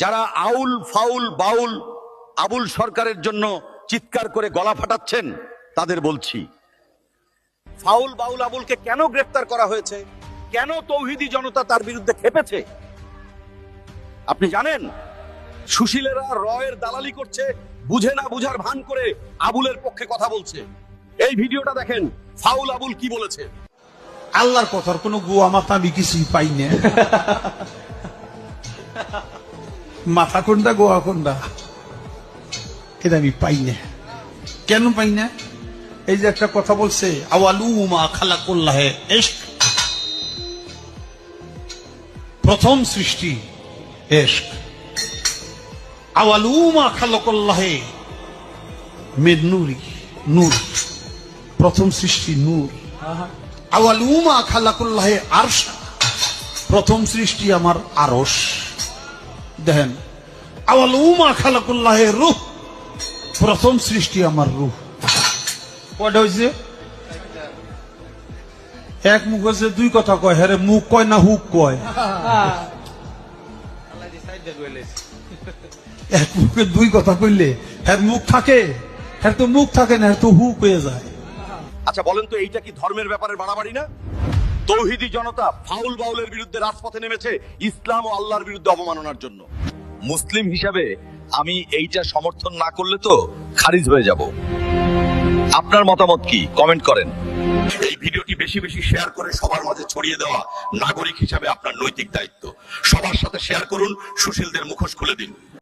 যারা আউল, ফাউল, বাউল, আবুল সরকারের জন্য চিৎকার করে গলা ফাটাচ্ছেন, তাদের বলছি, ফাউল, বাউল, আবুলকে কেন গ্রেফতার করা হয়েছে? কেন তৌহিদি জনতা তার বিরুদ্ধে খেপেছে? আপনি জানেন, সুশীলেরা রয়ের দালালি করছে, বুঝে না বুঝার ভান করে আবুলের পক্ষে কথা বলছে। এই ভিডিওটা দেখেন, ফাউল, আবুল কি বলেছে? আল্লাহর কথার কোনো গোয়া মাথা আমি কিছুই মাথা কোনটা গোয়া কোনটা এটা আমি পাই না। কেন পাই না? এই যে একটা কথা বলছে আওয়ালু মা খালা করলাহে প্রথম সৃষ্টি এস্ক আওয়ালু মা খালা করলাহে মেদ নুরি নূর। প্রথম সৃষ্টি নূর। আওয়ালুমা খালাকুল্লাহে আরশ। প্রথম সৃষ্টি আমার আরস দেখেন আওয়ালুমা খালাকুল্লাহে রূহ, প্রথম সৃষ্টি আমার রূহ। কয়টা হয়েছে এক মুখ হচ্ছে দুই কথা কয় হ্যাঁ মুখ কয় না হুক কয়? এক মুখে দুই কথা কইলে হ্যাঁ মুখ থাকে হ্যাঁ তো মুখ থাকে না হ্যাঁ তো হুক হয়ে যায়। আচ্ছা বলেন তো এইটা কি ধর্মের ব্যাপারে বাড়াবাড়ি না? তৌহিদি জনতা ফাউল বাউলের বিরুদ্ধে রাজপথে নেমেছে ইসলাম ও আল্লাহর বিরুদ্ধে অবমাননার জন্য। মুসলিম হিসাবে আমি এইটা সমর্থন না করলে তো খারিজ হয়ে যাব। আপনার মতামত কি? কমেন্ট করেন। এই ভিডিওটি বেশি বেশি শেয়ার করে সবার মাঝে ছড়িয়ে দেওয়া নাগরিক হিসাবে আপনার নৈতিক দায়িত্ব। সবার সাথে শেয়ার করুন, সুশীলদের মুখোশ খুলে দিন।